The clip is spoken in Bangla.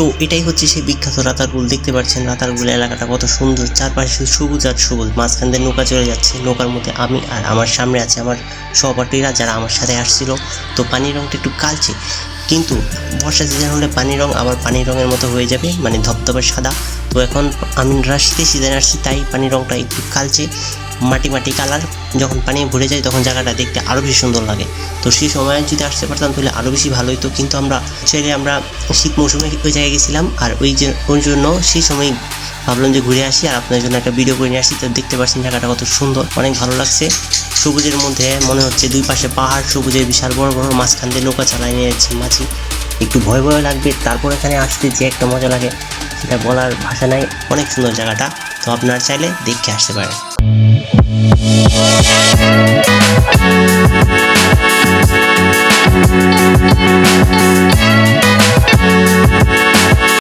তো এটাই হচ্ছে সেই বিখ্যাত রাতারগুল। দেখতে পাচ্ছেন রাতারগুল এলাকাটা কত সুন্দর। চারপাশে শুধু সবুজ আর সবুজ। মাঝখান দিয়ে নৌকা চলে যাচ্ছে। নৌকার মধ্যে আমি আর আমার সামনে আছে আমার সহপাঠীরা যারা আমার সাথে আসছিল। তো পানির রঙটা একটু কালচে। কিন্তু বর্ষা সিজন হলে পানির রং আবার পানির রঙের মতো হয়ে যাবে মানে ধবধবে সাদা। তো এখন আমি শীতের সিজনে আসছি, তাই পানির রঙটা একটু কালচে। মাটি মাটি কালার যখন পানি ভরে যায়, তখন জায়গাটা দেখতে আরও বেশি সুন্দর লাগে। তো সেই সময় যদি আসতে পারতাম, তাহলে আরও বেশি ভালো হতো কিন্তু আমরা ছেড়ে আমরা শীত মৌসুমে ওই জায়গায় গেছিলাম আর ওই যে ওই জন্য সেই সময় ভাবলাম যে ঘুরে আসি আর আপনাদের জন্য একটা ভিডিও করে নিয়ে আসি। তো দেখতে পাচ্ছেন জায়গাটা কত সুন্দর, অনেক ভালো লাগছে। সবুজের মধ্যে মনে হচ্ছে দুই পাশে পাহাড়, সবুজের বিশাল বড় বড় মাঝখান দিয়ে নৌকা চালায় নিয়ে যাচ্ছে মাঝি। একটু ভয় ভয় লাগবে, তারপর এখানে আসতে যে একটা মজা লাগে, সেটা বলার ভাষা নাই। অনেক সুন্দর জায়গাটা। তো আপনারা চাইলে দেখে আসতে পারেন।